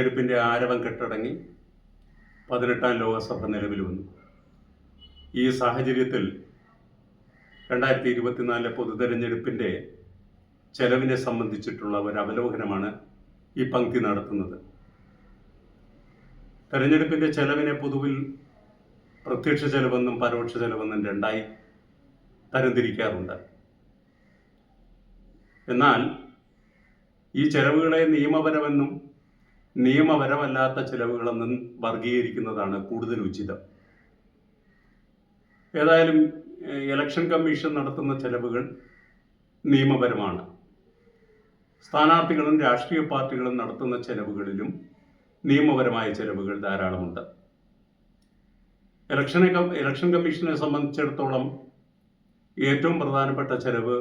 തെരഞ്ഞെടുപ്പിന്റെ ആരവം കെട്ടടങ്ങി പതിനെട്ടാം ലോകസഭ നിലവിൽ വന്നു. ഈ സാഹചര്യത്തിൽ രണ്ടായിരത്തി ഇരുപത്തിനാലിലെ പൊതു തെരഞ്ഞെടുപ്പിന്റെ ചെലവിനെ സംബന്ധിച്ചിട്ടുള്ള ഒരു അവലോകനമാണ് ഈ പങ്ക്തി നടത്തുന്നത്. തെരഞ്ഞെടുപ്പിന്റെ ചെലവിനെ പൊതുവിൽ പ്രത്യക്ഷ ചെലവെന്നും പരോക്ഷ ചെലവെന്നും രണ്ടായി തരംതിരിക്കാറുണ്ട്. എന്നാൽ ഈ ചെലവുകളെ നിയമപരമെന്നും നിയമപരമല്ലാത്ത ചിലവുകളെന്ന് വർഗീകരിക്കുന്നതാണ് കൂടുതൽ ഉചിതം. ഏതായാലും ഇലക്ഷൻ കമ്മീഷൻ നടത്തുന്ന ചെലവുകൾ നിയമപരമാണ്. സ്ഥാനാർത്ഥികളും രാഷ്ട്രീയ പാർട്ടികളും നടത്തുന്ന ചെലവുകളിലും നിയമപരമായ ചെലവുകൾ ധാരാളമുണ്ട്. ഇലക്ഷനെ ഇലക്ഷൻ കമ്മീഷനെ സംബന്ധിച്ചിടത്തോളം ഏറ്റവും പ്രധാനപ്പെട്ട ചെലവ്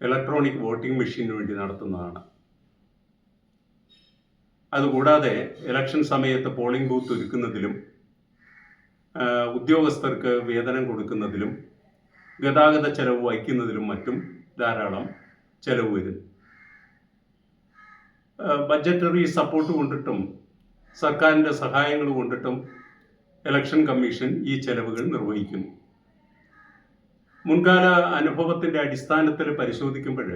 ഇലക്ട്രോണിക് വോട്ടിംഗ് മെഷീനു വേണ്ടി നടത്തുന്നതാണ്. അതുകൂടാതെ ഇലക്ഷൻ സമയത്ത് പോളിംഗ് ബൂത്ത് ഒരുക്കുന്നതിലും ഉദ്യോഗസ്ഥർക്ക് വേതനം കൊടുക്കുന്നതിലും ഗതാഗത ചെലവ് വഹിക്കുന്നതിലും മറ്റും ധാരാളം ചെലവ് വരും. ബഡ്ജറ്ററി സപ്പോർട്ട് കൊണ്ടിട്ടും സർക്കാരിന്റെ സഹായങ്ങൾ കൊണ്ടിട്ടും ഇലക്ഷൻ കമ്മീഷൻ ഈ ചെലവുകൾ നിർവഹിക്കുന്നു. മുൻകാല അനുഭവത്തിന്റെ അടിസ്ഥാനത്തിൽ പരിശോധിക്കുമ്പോൾ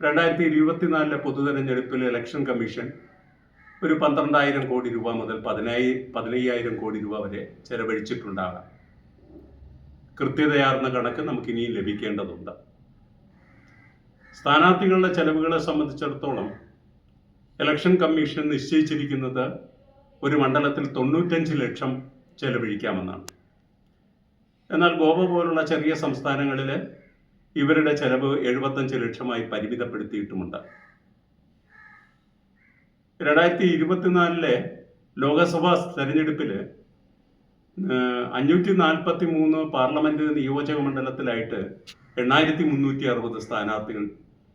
രണ്ടായിരത്തി ഇരുപത്തിനാലിലെ പൊതുതെരഞ്ഞെടുപ്പിൽ ഇലക്ഷൻ കമ്മീഷൻ ഒരു പന്ത്രണ്ടായിരം കോടി രൂപ മുതൽ പതിനായി പതിനയ്യായിരം കോടി രൂപ വരെ ചെലവഴിച്ചിട്ടുണ്ടാകാം. കൃത്യതയാർന്ന കണക്ക് നമുക്ക് ഇനിയും ലഭിക്കേണ്ടതുണ്ട്. സ്ഥാനാർത്ഥികളുടെ ചെലവുകളെ സംബന്ധിച്ചിടത്തോളം ഇലക്ഷൻ കമ്മീഷൻ നിശ്ചയിച്ചിരിക്കുന്നത് ഒരു മണ്ഡലത്തിൽ തൊണ്ണൂറ്റഞ്ച് ലക്ഷം ചെലവഴിക്കാമെന്നാണ്. എന്നാൽ ഗോവ പോലുള്ള ചെറിയ സംസ്ഥാനങ്ങളിൽ ഇവരുടെ ചെലവ് എഴുപത്തഞ്ച് ലക്ഷമായി പരിമിതപ്പെടുത്തിയിട്ടുമുണ്ട്. രണ്ടായിരത്തി ഇരുപത്തിനാലിലെ ലോകസഭാ തെരഞ്ഞെടുപ്പിൽ അഞ്ഞൂറ്റി നാൽപ്പത്തി മൂന്ന് പാർലമെന്റ് നിയോജക മണ്ഡലത്തിലായിട്ട് എണ്ണായിരത്തി മുന്നൂറ്റി അറുപത് സ്ഥാനാർത്ഥികൾ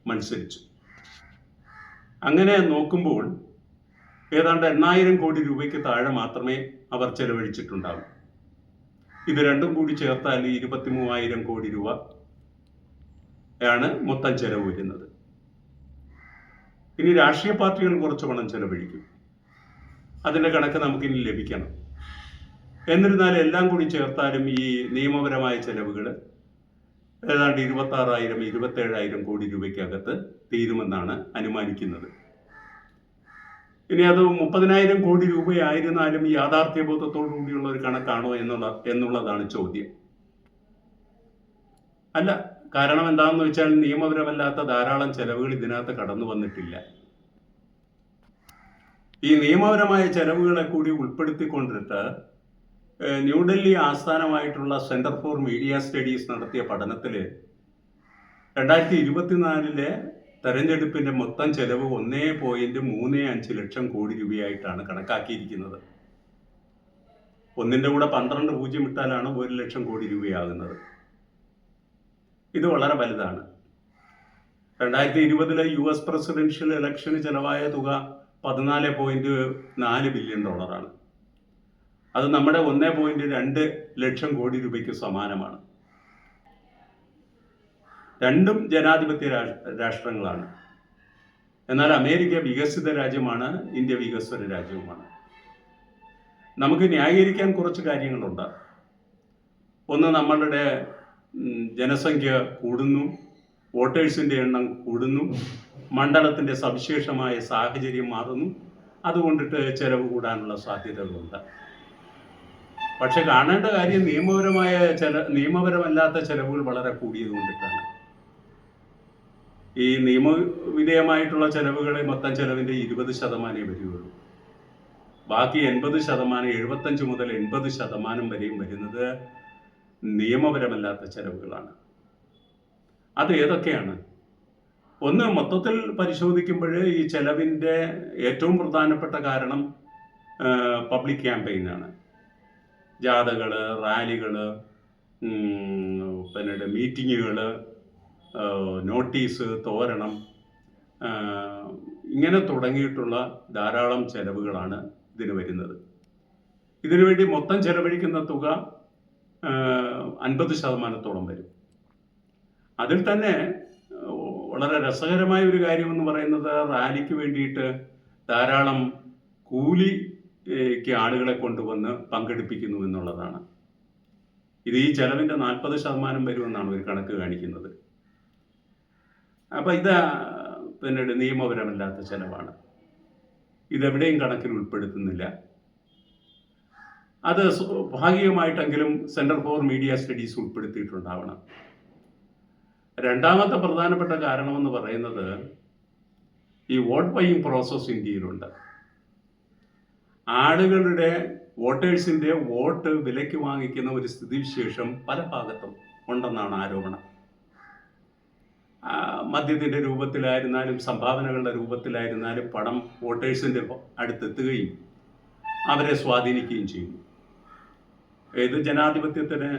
മത്സരിച്ചു. അങ്ങനെ നോക്കുമ്പോൾ ഏതാണ്ട് എണ്ണായിരം കോടി രൂപയ്ക്ക് താഴെ മാത്രമേ അവർ ചെലവഴിച്ചിട്ടുണ്ടാവൂ. ഇത് രണ്ടും കൂടി ചേർത്താൽ ഇരുപത്തി മൂവായിരം കോടി രൂപ ആണ് മൊത്തം ചെലവ് വരുന്നത് ഇനി രാഷ്ട്രീയ പാർട്ടികൾ കുറച്ച് പണം ചെലവഴിക്കും. അതിന്റെ കണക്ക് നമുക്കിനി ലഭിക്കണം. എന്നിരുന്നാലും എല്ലാം കൂടി ചേർത്താലും ഈ നിയമപരമായ ചെലവുകൾ ഏതാണ്ട് ഇരുപത്താറായിരം ഇരുപത്തേഴായിരം കോടി രൂപയ്ക്കകത്ത് തീരുമെന്നാണ് അനുമാനിക്കുന്നത്. ഇനി അത് മുപ്പതിനായിരം കോടി രൂപയായിരുന്നാലും യാഥാർത്ഥ്യബോധത്തോടു കൂടിയുള്ള ഒരു കണക്കാണോ എന്നുള്ള എന്നുള്ളതാണ് ചോദ്യം. അല്ല കാരണം എന്താണെന്ന് വെച്ചാൽ നിയമപരമല്ലാത്ത ധാരാളം ചെലവുകൾ ഇതിനകത്ത് കടന്നു വന്നിട്ടില്ല. ഈ നിയമപരമായ ചെലവുകളെ കൂടി ഉൾപ്പെടുത്തിക്കൊണ്ടിട്ട് ന്യൂഡൽഹി ആസ്ഥാനമായിട്ടുള്ള സെന്റർ ഫോർ മീഡിയ സ്റ്റഡീസ് നടത്തിയ പഠനത്തിൽ രണ്ടായിരത്തി ഇരുപത്തിനാലിലെ തെരഞ്ഞെടുപ്പിന്റെ മൊത്തം ചെലവ് ഒന്നേ പോയിന്റ് മൂന്ന് അഞ്ച് ലക്ഷം കോടി രൂപയായിട്ടാണ് കണക്കാക്കിയിരിക്കുന്നത്. ഒന്നിന്റെ കൂടെ പന്ത്രണ്ട് പൂജ്യം ഇട്ടാലാണ് ഒരു ലക്ഷം കോടി രൂപയാകുന്നത്. ഇത് വളരെ വലുതാണ്. രണ്ടായിരത്തി ഇരുപതിലെ യു എസ് പ്രസിഡൻഷ്യൽ ഇലക്ഷന് ചെലവായ തുക പതിനാല് പോയിന്റ് നാല് ബില്യൺ ഡോളറാണ്. അത് നമ്മുടെ ഒന്നേ പോയിന്റ് രണ്ട് ലക്ഷം കോടി രൂപയ്ക്ക് സമാനമാണ്. രണ്ടും ജനാധിപത്യ രാഷ്ട്രങ്ങളാണ്. എന്നാൽ അമേരിക്ക വികസിത രാജ്യമാണ് ഇന്ത്യ വികസ്വര രാജ്യവുമാണ്. നമുക്ക് ന്യായീകരിക്കാൻ കുറച്ച് കാര്യങ്ങളുണ്ട്. ഒന്ന് നമ്മളുടെ ജനസംഖ്യ കൂടുന്നു വോട്ടേഴ്സിന്റെ എണ്ണം കൂടുന്നു മണ്ഡലത്തിന്റെ സവിശേഷമായ സാഹചര്യം മാറുന്നു. അതുകൊണ്ടിട്ട് ചെലവ് കൂടാനുള്ള സാധ്യതകളുണ്ട്. പക്ഷെ കാണേണ്ട കാര്യം നിയമപരമായ ചെല നിയമപരമല്ലാത്ത ചെലവുകൾ വളരെ കൂടിയത് കൊണ്ടിട്ടാണ് ഈ നിയമവിധേയമായിട്ടുള്ള ചെലവുകളെ മൊത്തം ചെലവിന്റെ ഇരുപത് ശതമാനമേ വരികയുള്ളൂ. ബാക്കി എൺപത് ശതമാനം എഴുപത്തഞ്ച് മുതൽ എൺപത് ശതമാനം വരെയും വരുന്നത് നിയമപരമല്ലാത്ത ചെലവുകളാണ്. അത് ഏതൊക്കെയാണ്? ഒന്ന് മൊത്തത്തിൽ പരിശോധിക്കുമ്പോൾ ഈ ചെലവിന്റെ ഏറ്റവും പ്രധാനപ്പെട്ട കാരണം പബ്ലിക് ക്യാമ്പയിനാണ്. ജാഥകൾ റാലികൾ പിന്നീട് മീറ്റിങ്ങുകൾ നോട്ടീസ് തോരണം ഇങ്ങനെ തുടങ്ങിയിട്ടുള്ള ധാരാളം ചെലവുകളാണ് ഇതിന് വരുന്നത്. ഇതിനുവേണ്ടി മൊത്തം ചെലവഴിക്കുന്ന തുക അൻപത് ശതമാനത്തോളം വരും. അതിൽ തന്നെ വളരെ രസകരമായ ഒരു കാര്യം എന്ന് പറയുന്നത് റാലിക്ക് വേണ്ടിയിട്ട് ധാരാളം കൂലിക്ക് ആളുകളെ കൊണ്ടുവന്ന് പങ്കെടുപ്പിക്കുന്നു എന്നുള്ളതാണ്. ഇത് ഈ ചെലവിന്റെ നാൽപ്പത് ശതമാനം വരുമെന്നാണ് ഒരു കണക്ക് കാണിക്കുന്നത്. അപ്പം ഇത് പിന്നീട് നിയമപരമല്ലാത്ത ചെലവാണ്. ഇതെവിടെയും കണക്കിൽ ഉൾപ്പെടുത്തുന്നില്ല. അത് ഭാഗികമായിട്ടെങ്കിലും സെന്റർ ഫോർ മീഡിയ സ്റ്റഡീസ് ഉൾപ്പെടുത്തിയിട്ടുണ്ടാവണം. രണ്ടാമത്തെ പ്രധാനപ്പെട്ട കാരണമെന്ന് പറയുന്നത് ഈ വോട്ട് ബൈയിങ് പ്രോസസ് ഇന്ത്യയിലുണ്ട്. ആളുകളുടെ വോട്ടേഴ്സിന്റെ വോട്ട് വിലയ്ക്ക് വാങ്ങിക്കുന്ന ഒരു സ്ഥിതിവിശേഷം പല ഭാഗത്തും ഉണ്ടെന്നാണ് ആരോപണം. മദ്യത്തിന്റെ രൂപത്തിലായിരുന്നാലും സംഭാവനകളുടെ രൂപത്തിലായിരുന്നാലും പണം വോട്ടേഴ്സിന്റെ അടുത്തെത്തുകയും അവരെ സ്വാധീനിക്കുകയും ചെയ്യുന്നു. ഇത് ജനാധിപത്യത്തിന്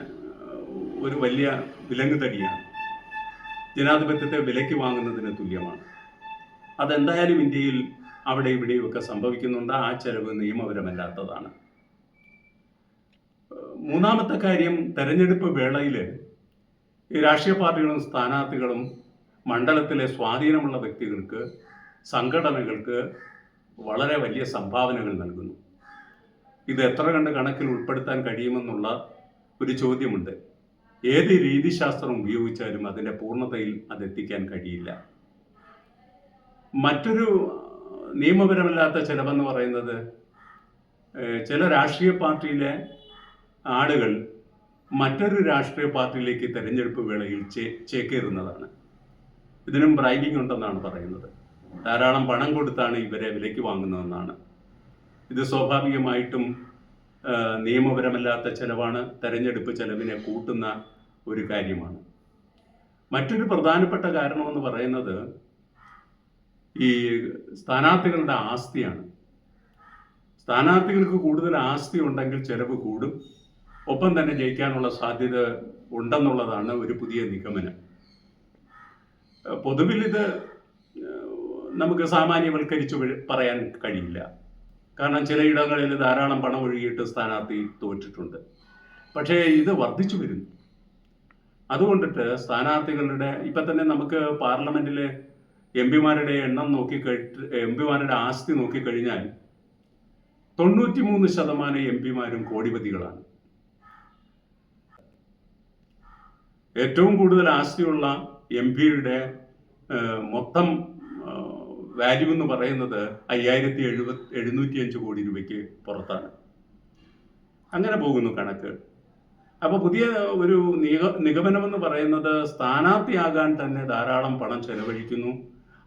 ഒരു വലിയ വിലങ്ങുതടിയാണ് ജനാധിപത്യത്തെ വിലയ്ക്ക് വാങ്ങുന്നതിന് തുല്യമാണ്. അതെന്തായാലും ഇന്ത്യയിൽ അവിടെ ഇവിടെയും ഒക്കെ സംഭവിക്കുന്നുണ്ട്. ആ ചെലവ് നിയമപരമല്ലാത്തതാണ്. മൂന്നാമത്തെ കാര്യം തെരഞ്ഞെടുപ്പ് വേളയിൽ ഈ രാഷ്ട്രീയ പാർട്ടികളും സ്ഥാനാർത്ഥികളും മണ്ഡലത്തിലെ സ്വാധീനമുള്ള വ്യക്തികൾക്ക് സംഘടനകൾക്ക് വളരെ വലിയ സംഭാവനകൾ നൽകുന്നു. ഇത് എത്ര കണ്ട് കണക്കിൽ ഉൾപ്പെടുത്താൻ കഴിയുമെന്നുള്ള ഒരു ചോദ്യമുണ്ട്. ഏത് രീതിശാസ്ത്രം ഉപയോഗിച്ചാലും അതിന്റെ പൂർണതയിൽ അതെത്തിക്കാൻ കഴിയില്ല. മറ്റൊരു നിയമപരമല്ലാത്ത ചെലവെന്ന് പറയുന്നത് ചില രാഷ്ട്രീയ പാർട്ടിയിലെ ആളുകൾ മറ്റൊരു രാഷ്ട്രീയ പാർട്ടിയിലേക്ക് തെരഞ്ഞെടുപ്പ് വേളയിൽ ചേ ചേക്കേറുന്നതാണ്. ഇതിനും ബ്രൈബിംഗ് ഉണ്ടെന്നാണ് പറയുന്നത്. ധാരാളം പണം കൊടുത്താണ് ഇവരെ വിലയ്ക്ക് വാങ്ങുന്നതെന്നാണ്. ഇത് സ്വാഭാവികമായിട്ടും നിയമപരമല്ലാത്ത ചെലവാണ് തെരഞ്ഞെടുപ്പ് ചെലവിനെ കൂട്ടുന്ന ഒരു കാര്യമാണ്. മറ്റൊരു പ്രധാനപ്പെട്ട കാരണമെന്ന് പറയുന്നത് ഈ സ്ഥാനാർത്ഥികളുടെ ആസ്തിയാണ്. സ്ഥാനാർത്ഥികൾക്ക് കൂടുതൽ ആസ്തി ഉണ്ടെങ്കിൽ ചെലവ് കൂടും. ഒപ്പം തന്നെ ജയിക്കാനുള്ള സാധ്യത ഉണ്ടെന്നുള്ളതാണ് ഒരു പുതിയ നിഗമനം. പൊതുവിൽ ഇത് നമുക്ക് സാമാന്യവൽക്കരിച്ച് പറയാൻ കഴിയില്ല. കാരണം ചിലയിടങ്ങളിൽ ധാരാളം പണം ഒഴുകിയിട്ട് സ്ഥാനാർത്ഥി തോറ്റിട്ടുണ്ട്. പക്ഷേ ഇത് വർദ്ധിച്ചു വരുന്നു. അതുകൊണ്ടിട്ട് സ്ഥാനാർത്ഥികളുടെ ഇപ്പം തന്നെ നമുക്ക് പാർലമെന്റിലെ എം പിമാരുടെ എണ്ണം നോക്കി എം പിമാരുടെ ആസ്തി നോക്കിക്കഴിഞ്ഞാൽ തൊണ്ണൂറ്റി മൂന്ന് ശതമാനം എം പിമാരും കോടിപതികളാണ്. ഏറ്റവും കൂടുതൽ ആസ്തിയുള്ള എം പിയുടെ മൊത്തം വാല്യൂ എന്ന് പറയുന്നത് അയ്യായിരത്തി എഴുപത് എഴുന്നൂറ്റി അഞ്ച് കോടി രൂപയ്ക്ക് പുറത്താണ്. അങ്ങനെ പോകുന്നു കണക്ക്. അപ്പോൾ പുതിയ ഒരു നിഗ നിഗമനമെന്ന് പറയുന്നത് സ്ഥാനാർത്ഥിയാകാൻ തന്നെ ധാരാളം പണം ചെലവഴിക്കുന്നു.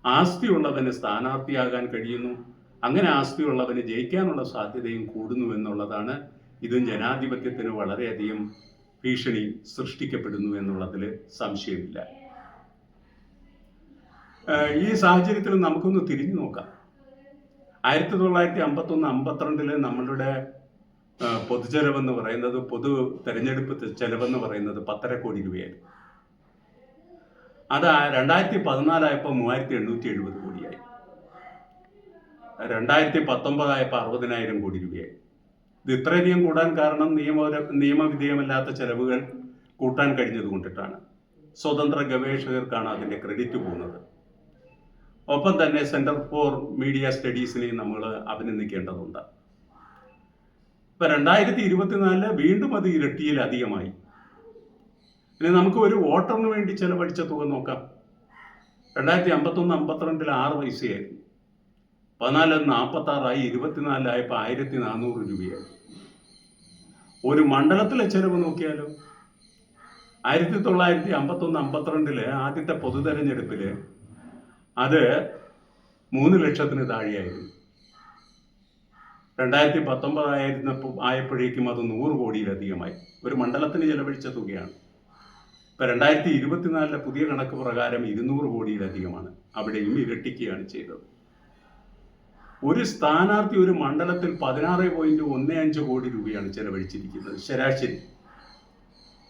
ആസ്തിയുള്ളവന് സ്ഥാനാർത്ഥിയാകാൻ കഴിയുന്നു. അങ്ങനെ ആസ്തിയുള്ളവന് ജയിക്കാനുള്ള സാധ്യതയും കൂടുന്നു എന്നുള്ളതാണ്. ഇതും ജനാധിപത്യത്തിന് വളരെയധികം ഭീഷണി സൃഷ്ടിക്കപ്പെടുന്നു എന്നുള്ളതിൽ സംശയമില്ല. ഈ സാഹചര്യത്തിൽ നമുക്കൊന്ന് തിരിഞ്ഞു നോക്കാം. ആയിരത്തി തൊള്ളായിരത്തി അമ്പത്തൊന്ന് അമ്പത്തിരണ്ടിൽ നമ്മളുടെ പൊതുചെലവെന്ന് പറയുന്നത് പൊതു തെരഞ്ഞെടുപ്പ് ചെലവെന്ന് പറയുന്നത് പത്തര കോടി രൂപയായിരുന്നു. അത് രണ്ടായിരത്തി പതിനാലായപ്പോൾ മൂവായിരത്തി എണ്ണൂറ്റി എഴുപത് കോടിയായി. രണ്ടായിരത്തി പത്തൊമ്പതായപ്പോൾ അറുപതിനായിരം കോടി രൂപയായി. ഇത് ഇത്രയധികം കൂടാൻ കാരണം നിയമ നിയമവിധേയമല്ലാത്ത ചെലവുകൾ കൂട്ടാൻ കഴിഞ്ഞത് കൊണ്ടിട്ടാണ്. സ്വതന്ത്ര ഗവേഷകർക്കാണ് അതിന്റെ ക്രെഡിറ്റ് പോകുന്നത്. ഒപ്പം തന്നെ സെന്റർ ഫോർ മീഡിയ സ്റ്റഡീസിനെ നമ്മൾ അഭിനന്ദിക്കേണ്ടതുണ്ട്. ഇപ്പൊ രണ്ടായിരത്തി ഇരുപത്തിനാലിൽ വീണ്ടും അത് ഇരട്ടിയിലധികമായി ഇനി നമുക്ക് ഒരു വോട്ടറിന് വേണ്ടി ചെലവഴിച്ച തുക നോക്കാം. രണ്ടായിരത്തി അമ്പത്തൊന്ന് അമ്പത്തിരണ്ടിൽ ആറ് പൈസയായിരുന്നു. പതിനാല് നാൽപ്പത്തി ആറായി ഇരുപത്തിനാലായപ്പോൾ ആയിരത്തി നാനൂറ് രൂപയായി ഒരു മണ്ഡലത്തിലെ ചെലവ് നോക്കിയാലോ? ആയിരത്തി തൊള്ളായിരത്തി അമ്പത്തൊന്ന് അമ്പത്തിരണ്ടിൽ ആദ്യത്തെ പൊതു തെരഞ്ഞെടുപ്പിൽ അത് മൂന്ന് ലക്ഷത്തിന് താഴെയായിരുന്നു. രണ്ടായിരത്തി പത്തൊമ്പതായിരുന്നപ്പോൾ ആയപ്പോഴേക്കും അത് നൂറ് കോടിയിലധികമായി. ഒരു മണ്ഡലത്തിന് ചെലവഴിച്ച തുകയാണ്. ഇപ്പം രണ്ടായിരത്തി ഇരുപത്തിനാലിലെ പുതിയ കണക്ക് പ്രകാരം ഇരുന്നൂറ് കോടിയിലധികമാണ് അവിടെയും ഇരട്ടിക്കുകയാണ് ചെയ്തത്. ഒരു സ്ഥാനാർത്ഥി ഒരു മണ്ഡലത്തിൽ പതിനാറ് പോയിന്റ് ഒന്ന് അഞ്ച് കോടി രൂപയാണ് ചെലവഴിച്ചിരിക്കുന്നത്. ശരാശരി.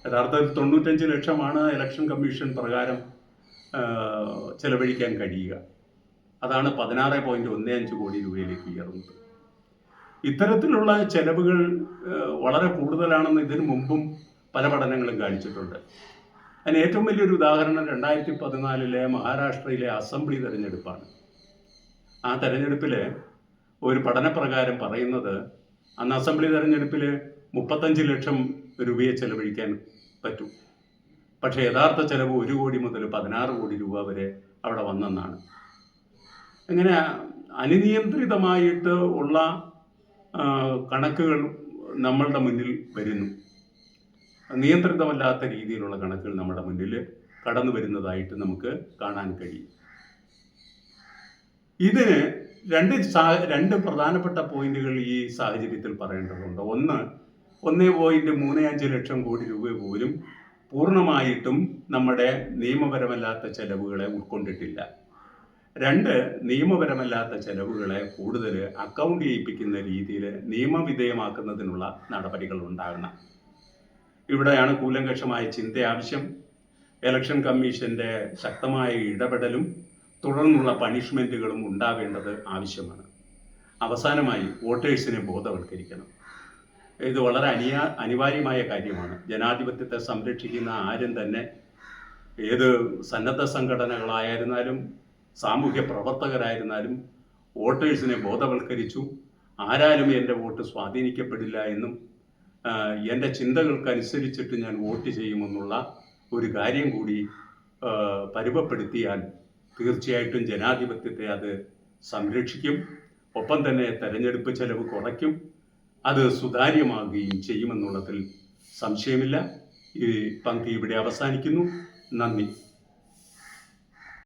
യഥാർത്ഥത്തിൽ തൊണ്ണൂറ്റഞ്ച് ലക്ഷമാണ് ഇലക്ഷൻ കമ്മീഷൻ പ്രകാരം ചെലവഴിക്കാൻ കഴിയുക. അതാണ് പതിനാറ് പോയിന്റ് ഒന്ന് അഞ്ച് കോടി രൂപയിലേക്ക് ഉയർന്നത്. ഇത്തരത്തിലുള്ള ചെലവുകൾ വളരെ കൂടുതലാണെന്ന് ഇതിനു മുമ്പും പല പഠനങ്ങളും കാണിച്ചിട്ടുണ്ട്. അതിന് ഏറ്റവും വലിയൊരു ഉദാഹരണം രണ്ടായിരത്തി പതിനാലിലെ മഹാരാഷ്ട്രയിലെ അസംബ്ലി തെരഞ്ഞെടുപ്പാണ്. ആ തെരഞ്ഞെടുപ്പിൽ ഒരു പഠനപ്രകാരം പറയുന്നത് അന്ന് അസംബ്ലി തെരഞ്ഞെടുപ്പിൽ മുപ്പത്തഞ്ച് ലക്ഷം രൂപയെ ചെലവഴിക്കാൻ പറ്റും. പക്ഷേ യഥാർത്ഥ ചെലവ് ഒരു കോടി മുതൽ പതിനാറ് കോടി രൂപ വരെ അവിടെ വന്നെന്നാണ്. ഇങ്ങനെ അനിയന്ത്രിതമായിട്ട് ഉള്ള കണക്കുകൾ നമ്മളുടെ മുന്നിൽ വരുന്നു. നിയന്ത്രിതമല്ലാത്ത രീതിയിലുള്ള കണക്കുകൾ നമ്മുടെ മുന്നിൽ കടന്നു വരുന്നതായിട്ട് നമുക്ക് കാണാൻ കഴിയും. ഇതിന് രണ്ട് രണ്ട് പ്രധാനപ്പെട്ട പോയിന്റുകൾ ഈ സാഹചര്യത്തിൽ പറയേണ്ടതുണ്ട്. ഒന്ന് ഒന്നേ പോയിന്റ് മൂന്ന് അഞ്ച് ലക്ഷം കോടി രൂപ പോലും പൂർണമായിട്ടും നമ്മുടെ നിയമപരമല്ലാത്ത ചെലവുകളെ ഉൾക്കൊണ്ടിട്ടില്ല. രണ്ട് നിയമപരമല്ലാത്ത ചെലവുകളെ കൂടുതൽ അക്കൗണ്ട് ചെയ്യിപ്പിക്കുന്ന രീതിയിൽ നിയമവിധേയമാക്കുന്നതിനുള്ള നടപടികൾ ഉണ്ടാകണം. ഇവിടെയാണ് കൂലങ്കക്ഷമായ ചിന്ത ആവശ്യം. ഇലക്ഷൻ കമ്മീഷന്റെ ശക്തമായ ഇടപെടലും തുടർന്നുള്ള പണിഷ്മെന്റുകളും ഉണ്ടാവേണ്ടത് ആവശ്യമാണ്. അവസാനമായി വോട്ടേഴ്സിനെ ബോധവൽക്കരിക്കണം. ഇത് വളരെ അനിയ അനിവാര്യമായ കാര്യമാണ്. ജനാധിപത്യത്തെ സംരക്ഷിക്കുന്ന ആരും തന്നെ ഏത് സന്നദ്ധ സംഘടനകളായിരുന്നാലും സാമൂഹ്യ പ്രവർത്തകരായിരുന്നാലും വോട്ടേഴ്സിനെ ബോധവൽക്കരിച്ചു. ആരാലും എന്റെ വോട്ട് സ്വാധീനിക്കപ്പെടില്ല എന്നും എന്റെ ചിന്തകൾക്കനുസരിച്ചിട്ട് ഞാൻ വോട്ട് ചെയ്യുമെന്നുള്ള ഒരു കാര്യം കൂടി പരുവപ്പെടുത്തിയാൽ തീർച്ചയായിട്ടും ജനാധിപത്യത്തെ അത് സംരക്ഷിക്കും. ഒപ്പം തന്നെ തെരഞ്ഞെടുപ്പ് ചെലവ് കുറയ്ക്കും. അത് സുതാര്യമാകുകയും ചെയ്യുമെന്നുള്ളതിൽ സംശയമില്ല. ഈ പങ്ക്തി ഇവിടെ അവസാനിക്കുന്നു. നന്ദി.